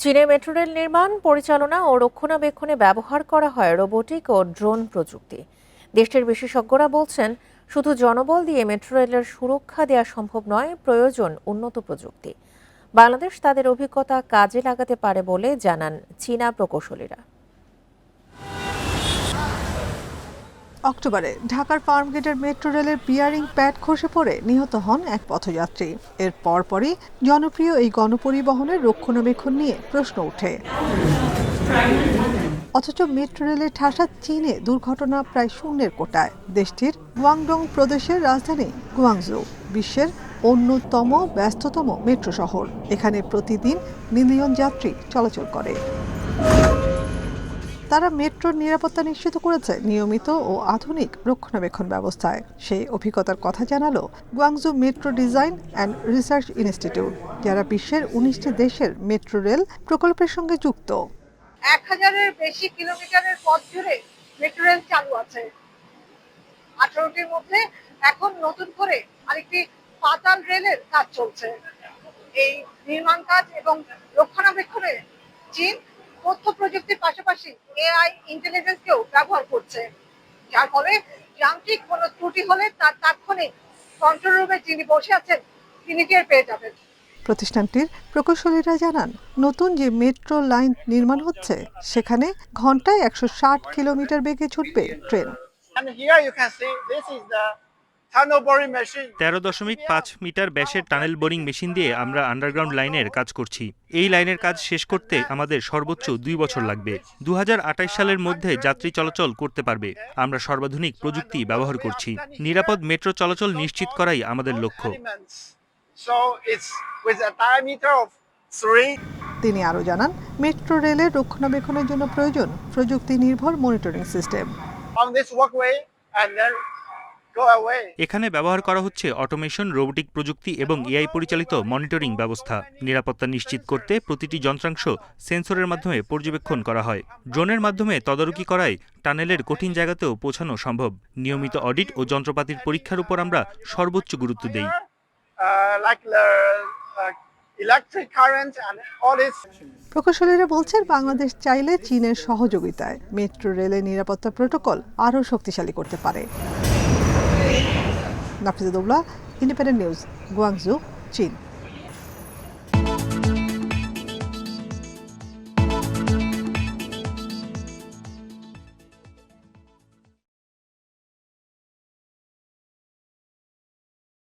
চীনে metro rail নির্মাণ, পরিচালনা ও রক্ষণাবেক্ষণে ব্যবহার করা হয় রোবোটিক ও ড্রোন প্রযুক্তি। দেশটির বিশেষজ্ঞরা বলছেন, শুধু জনবল দিয়ে মেট্রো রেলের সুরক্ষা দেওয়া সম্ভব নয়, প্রয়োজন উন্নত প্রযুক্তি। বাংলাদেশ তাদের অভিজ্ঞতা কাজে লাগাতে পারে বলে জানান চীনা প্রকৌশলীরা। অক্টোবরে ঢাকার ফার্মগেটের মেট্রো রেলের বিয়ারিং প্যাড খসে পড়ে নিহত হন এক পথযাত্রী। এর পরপরই জনপ্রিয় এই গণপরিবহনের রক্ষণাবেক্ষণ নিয়ে প্রশ্ন ওঠে। অথচ মেট্রো রেলের ঠাসা চীনে দুর্ঘটনা প্রায় শূন্যের কোটায়। দেশটির গুয়াংডং প্রদেশের রাজধানী গুয়াংজু বিশ্বের অন্যতম ব্যস্ততম মেট্রো শহর। এখানে প্রতিদিন মিলিয়ন যাত্রী চলাচল করে। তারা মেট্রোর নিরাপত্তা নিশ্চিত করেছে নিয়মিত ও আধুনিক রক্ষণাবেক্ষণ ব্যবস্থায়। সেই অভিজ্ঞতার কথা জানালো Guangzhou metro design and research institute, যারা বিশ্বের উনিশটি দেশের মেট্রো রেল প্রকল্পের সঙ্গে যুক্ত। এক হাজারের বেশি কিলোমিটারের পথ জুড়ে মেট্রো রেল চালু আছে। আঠারোটির মধ্যে এখন নতুন করে আরেকটি পাতাল রেলের কাজ চলছে। এই নির্মাণ কাজ এবং রক্ষণাবেক্ষণে চীন তথ্য প্রযুক্তির পাশাপাশি এআই ইন্টেলিজেন্সকেও ব্যবহার করছে। যার ফলে যান্ত্রিক কোনো ত্রুটি হলে তার তাৎক্ষণিক কন্ট্রোল রুমে যিনি বসে আছেন তিনি টের পেয়ে যাবেন। প্রতিষ্ঠানটির প্রকৌশলীরা জানান নতুন যে মেট্রো লাইন নির্মাণ হচ্ছে সেখানে ঘন্টায় একশো ষাট কিলোমিটার বেগে ছুটবে ট্রেন। তেরো দশমিক পাঁচ মিটার ব্যাসের টানেল বোরিং মেশিন দিয়ে আমরা আন্ডারগ্রাউন্ড লাইনের কাজ করছি। এই লাইনের কাজ শেষ করতে আমাদের সর্বোচ্চ দুই বছর লাগবে। দু সালের মধ্যে যাত্রী চলাচল করতে পারবে। আমরা সর্বাধুনিক প্রযুক্তি ব্যবহার করছি। নিরাপদ মেট্রো চলাচল নিশ্চিত করাই আমাদের লক্ষ্য. তিনি আরও জানান মেট্রো রেলের রক্ষণাবেক্ষণের জন্য প্রয়োজন প্রযুক্তি নির্ভর মনিটরিং সিস্টেম। এখানে ব্যবহার করা হচ্ছে অটোমেশন রোবোটিক প্রযুক্তি এবং এআই পরিচালিত মনিটরিং ব্যবস্থা। নিরাপত্তা নিশ্চিত করতে প্রতিটি যন্ত্রাংশ সেন্সরের মাধ্যমে পর্যবেক্ষণ করা হয়। ড্রোনের মাধ্যমে তদারকি করায় টানেলের কঠিন জায়গাতেও পৌঁছানো সম্ভব। নিয়মিত অডিট ও যন্ত্রপাতির পরীক্ষার উপর আমরা সর্বোচ্চ গুরুত্ব দেই। Uh, uh. প্রকৌশলীরা বলছেন বাংলাদেশ চাইলে চীনের সহযোগিতায় মেট্রো রেলের নিরাপত্তা প্রোটোকল আরও শক্তিশালী করতে পারে। নাফিজুদ্দৌলা ইন্ডিপেন্ডেন্ট নিউজ গুয়াংজু চীন